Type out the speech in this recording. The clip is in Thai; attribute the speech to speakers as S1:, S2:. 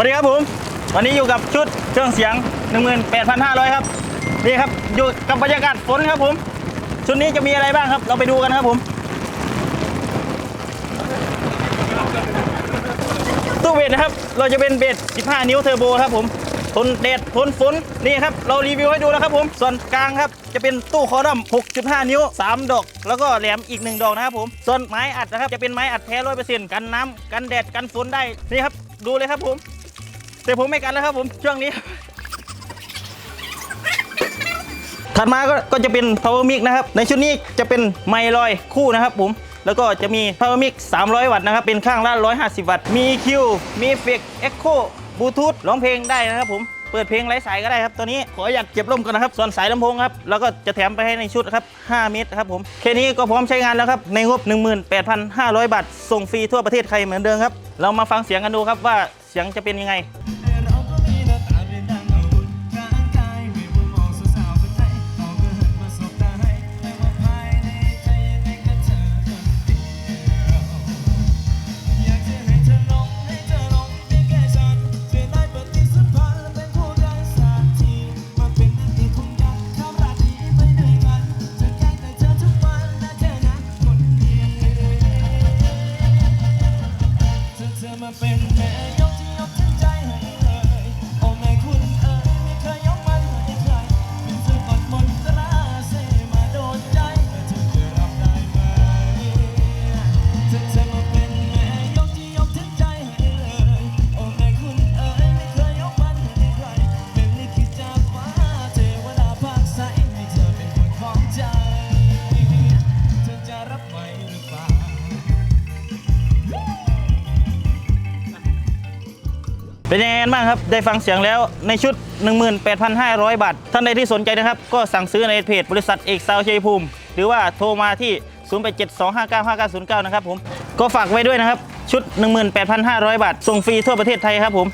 S1: วัสดีครับผม วันนี้อยู่กับชุดเครื่องเสียง 18,500 ครับ นี่ครับ อยู่กับบรรยากาศฝนครับผม ชุดนี้จะมีอะไรบ้างครับ เราไปดูกันครับผมตู้เบสนะครับ เราจะเป็นเบส15 นิ้วเทอร์โบครับผม ทนแดด ทนฝน นี่ครับ เรารีวิวให้ดูแล้วครับผม ส่วนกลางครับ จะเป็นตู้คอลัมน์6.5 นิ้ว 3 ดอก แล้วก็แหลมอีก 1 ดอกนะครับผม ส่วนไม้อัดนะครับ จะเป็นไม้อัดแท้ร้อยเปอร์เซ็นต์กันน้ำกันแดด กันฝนได้ นี่ครับ ดูเลยครับผม แต่ผมไม่กันแล้วครับผมช่วงนี้ ถัดมาก็ก็จะเป็น power mic นะครับ ในชุดนี้จะเป็นไมค์ลอยคู่นะครับผม แล้วก็จะมี power mic 300 วัตต์นะครับ เป็นข้างละ 150 วัตต์ มี EQ มี effect echo บลูทูธร้องเพลงได้นะครับผมเปิดเพลงไร้สายก็ได้ครับ ตัวนี้ขออยากเก็บร่มก่อนนะครับ ส่วนสายลำโพงครับ แล้วก็จะแถมไปให้ในชุดครับ 5 เมตรครับผม แค่นี้ก็พร้อมใช้งานแล้วครับ ในงบ 18,500 บาท ส่งฟรีทั่วประเทศไทยเหมือนเดิมครับ เรามาฟังเสียงกันดูครับว่าเสียงจะเป็นยังไง
S2: มาเป็นแม่ยกที่ยก เป็นยังไง
S1: นบ้างครับ ได้ฟังเสียงแล้วในชุด 18,500 บาท ท่านใดที่สนใจนะครับ ก็สั่งซื้อในเพจบริษัทเอกซาวชัยภูมิ หรือว่าโทรมาที่ 0872595909 นะครับผม ก็ฝากไว้ด้วยนะครับ ชุด 18,500 บาท ส่งฟรีทั่วประเทศไทยครับผม